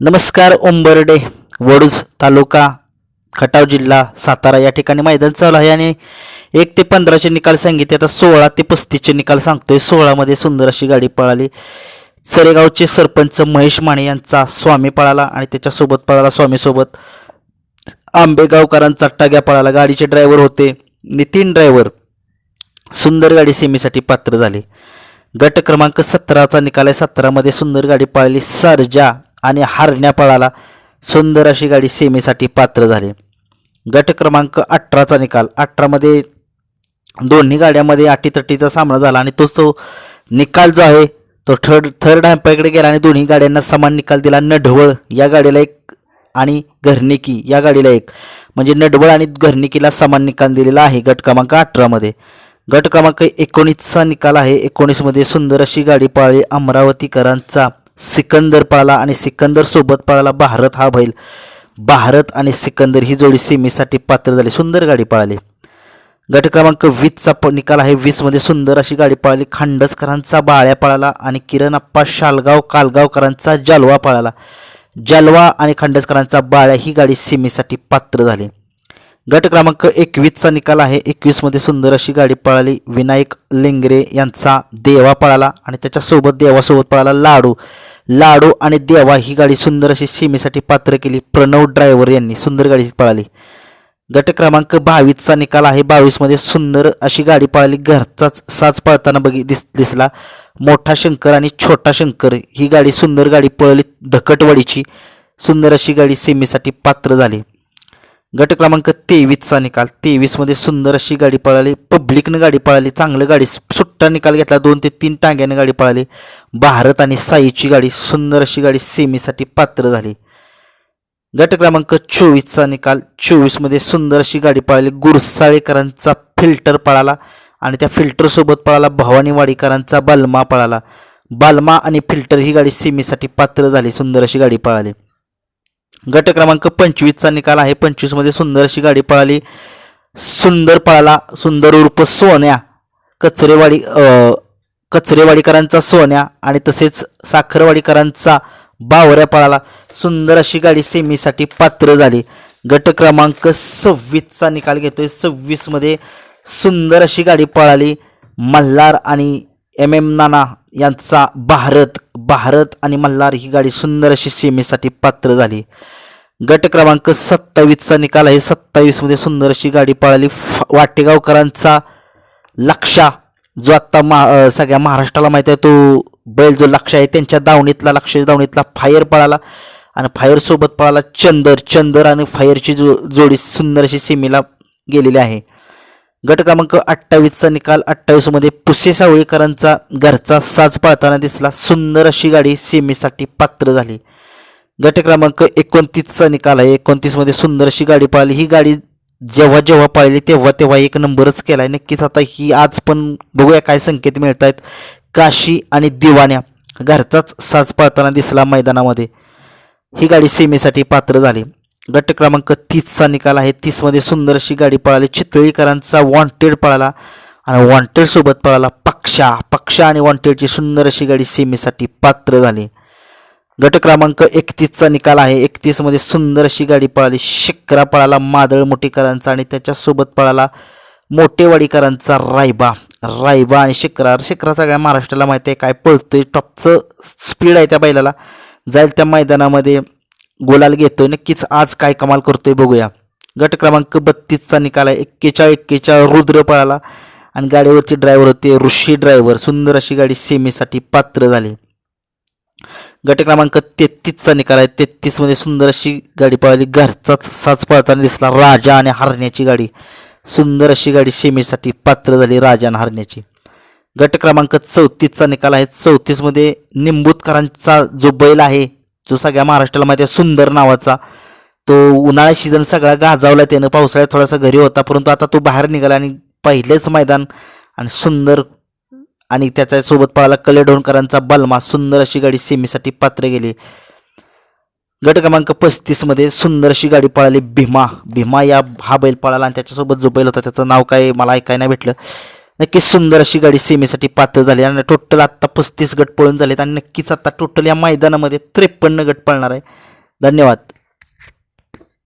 नमस्कार ओंबर्डे वडूज तालुका खटाव जिल्हा सातारा या ठिकाणी मैदान चालू आहे आणि एक ते पंधराचे निकाल सांगितले आता सोळा ते पस्तीसचे निकाल सांगतोय. सोळामध्ये सुंदर अशी गाडी पळाली. चरेगावचे सरपंच महेश माने यांचा स्वामी पळाला आणि त्याच्यासोबत पळाला स्वामीसोबत. आंबेगावकरांचा टाग्या पळाला. गाडीचे ड्रायव्हर होते. नितीन ड्रायव्हर. सुंदर गाडी सेमीसाठी पात्र झाली. गट क्रमांक सतराचा निकाल आहे. सतरामध्ये सुंदर गाडी पळाली. सरजा आणि हारण्या पळाला. सुंदर अशी गाडी सेमीसाठी पात्र झाली. गट क्रमांक अठराचा निकाल. अठरामध्ये दोन्ही गाड्यामध्ये अटीतटीचा सामना झाला आणि तोच तो निकाल जो आहे तो थर्ड थर्ड हॅम्पायकडे गेला आणि दोन्ही गाड्यांना समान निकाल दिला. नढवळ या गाडीला एक आणि घरनिकी या गाडीला एक. म्हणजे नडवळ आणि घरनिकीला समान निकाल दिलेला आहे गट क्रमांक अठरामध्ये. गट क्रमांक एकोणीसचा निकाल आहे. एकोणीसमध्ये सुंदर अशी गाडी पाळली अमरावतीकरांचा. सिकंदर पळाला आणि सिकंदर सोबत पळाला भारत हा बैल. भारत आणि सिकंदर ही जोडी सेमीसाठी पात्र झाली. सुंदर गाडी पळाली. गट क्रमांक वीसचा प निकाल आहे. वीसमध्ये सुंदर अशी गाडी पळाली. खांडसकरांचा बाळ्या पळाला आणि किरणप्पा शालगाव कालगावकरांचा जालवा पळाला. जालवा आणि खांडसकरांचा बाळ्या ही गाडी सीमेसाठी पात्र झाली. गट क्रमांक एकवीसचा निकाल आहे. एकवीसमध्ये सुंदर अशी गाडी पळाली. विनायक लिंगरे यांचा देवा पळाला आणि त्याच्यासोबत देवासोबत पळाला लाडू. लाडू आणि देवा ही गाडी सुंदर अशी सीमेसाठी पात्र केली. प्रणव ड्रायव्हर यांनी सुंदर गाडी पळाली. गट क्रमांक बावीसचा निकाल आहे. बावीसमध्ये सुंदर अशी गाडी पळाली. घरचाच साज पळताना बघी दिस दिसला. मोठा शंकर आणि छोटा शंकर ही गाडी सुंदर गाडी पळली. धकटवाडीची सुंदर अशी गाडी सेमीसाठी पात्र झाली. गट क्रमांक तेवीसचा निकाल. तेवीसमध्ये सुंदर अशी गाडी पळाली. पब्लिकनं गाडी पळाली. चांगलं गाडी. सुट्टा निकाल घेतला. दोन ते तीन टांग्यानं गाडी पळाली. भारत आणि साईची गाडी सुंदर अशी गाडी सेमीसाठी पात्र झाली. गट क्रमांक चोवीसचा निकाल. चोवीसमध्ये सुंदर अशी गाडी पळाली. गुरसाळेकरांचा फिल्टर पळाला आणि त्या फिल्टरसोबत पळाला भवानी वाडीकरांचा बालमा पळाला. बालमा आणि फिल्टर ही गाडी सेमीसाठी पात्र झाली. सुंदर अशी गाडी पळाली. गट क्रमांक पंचवीसचा निकाल आहे. पंचवीसमध्ये सुंदर अशी गाडी पळाली. सुंदर पळाला. सुंदर उर्फ सोन्या. कचरेवाडी कचरेवाडीकरांचा सोन्या आणि तसेच साखरवाडीकरांचा बावऱ्या पळाला. सुंदर अशी गाडी सेमीसाठी पात्र झाली. गट क्रमांक सव्वीसचा निकाल घेतोय. सव्वीसमध्ये सुंदर अशी गाडी पळाली. मल्हार आणि एम एम नाना यांचा भारत भारत आणि मल्हार ही गाडी सुंदर अशी सेमीसाठी पात्र झाली. गट क्रमांक सत्तावीसचा निकाल आहे. सत्तावीसमध्ये सुंदर अशी गाडी पळाली. फ- वाटेगावकरांचा लक्षा जो आत्ता मा सगळ्या महाराष्ट्राला माहिती आहे तो बैल जो लक्ष आहे त्यांच्या दावणीतला लक्ष दावणीतला फायर पळाला. आणि फायरसोबत पळाला चंदर. चंदर आणि फायरची जो जोडी सुंदर अशी सेमीला गेलेली आहे. गट क्रमांक अठ्ठावीसचा निकाल. अठ्ठावीसमध्ये पुसे सावळीकरांचा घरचा साज पाळताना दिसला. सुंदर अशी गाडी सेमीसाठी पात्र झाली. गट क्रमांक एकोणतीसचा निकाल आहे. एकोणतीसमध्ये सुंदर अशी गाडी पाळली. ही गाडी जेव्हा जेव्हा पाळली तेव्हा तेव्हा एक नंबरच केला आहे नक्कीच आता ही आज पण बघूया काय संकेत मिळत आहेत काशी आणि दिवाण्या घरचाच साज पाळताना दिसला मैदानामध्ये. ही गाडी सेमीसाठी पात्र झाली. गट क्रमांक तीसचा निकाल आहे. तीसमध्ये सुंदर अशी गाडी पळाली. चितळीकरांचा वॉन्टेड पळाला आणि वॉन्टेड सोबत पळाला पक्षा. पक्षा आणि वॉन्टेडची सुंदर अशी गाडी सेमीसाठी पात्र झाली. गट क्रमांक एकतीसचा निकाल आहे. एकतीसमध्ये सुंदर अशी गाडी पळाली. शिक्रा पळाला मादळ मोठीकरांचा आणि त्याच्यासोबत पळाला मोठेवाडीकरांचा रायबा. रायबा आणि शिक्रा. शिक्रा सगळ्या महाराष्ट्राला माहिती आहे. काय पळतोय. टॉपचं स्पीड आहे त्या बैलाला. जाईल त्या मैदानामध्ये गोलाल घेतोय. नक्कीच आज काय कमाल करतोय बघूया. गट क्रमांक बत्तीसचा निकाल आहे. एक्केचाळ एक्केचाळ रुद्र पळाला. आणि गाडीवरचे ड्रायव्हर होते ऋषी ड्रायव्हर सुंदर अशी गाडी सेमीसाठी पात्र झाली. गट क्रमांक तेहतीसचा निकाल आहे. तेहतीसमध्ये सुंदर अशी गाडी पळाली. घरचाच साच पळताना दिसला राजा आणि हरण्याची गाडी. सुंदर अशी गाडी सेमीसाठी पात्र झाली राजा आणि हरण्याची. गट क्रमांक चौतीसचा निकाल आहे. चौतीसमध्ये निंबूतकरांचा जो बैल आहे जो सगळ्या महाराष्ट्राला माहिती आहे सुंदर नावाचा. तो उन्हाळा सीझन सगळा गाजावला त्यानं पावसाळ्यात थोडासा घरी होता परंतु आता तो बाहेर निघाला आणि पहिलेच मैदान आणि सुंदर आणि त्याच्यासोबत पळाला कलेडोणकरांचा बलमा. सुंदर अशी गाडी सेमीसाठी पात्र गेली. गट क्रमांक पस्तीसमध्ये सुंदर अशी गाडी पळाली भीमा. भीमा या हा बैल पळाला आणि त्याच्यासोबत जो बैल होता त्याचं नाव काय मला ऐकायला भेटलं. नक्कीच सुंदर अशी गाडी सेमीसाठी पात्र झाली आणि टोटल आत्ता पस्तीस गट पळून झालेत आणि नक्कीच आता टोटल या मैदानामध्ये त्रेपन्न गट पळणार आहे. धन्यवाद.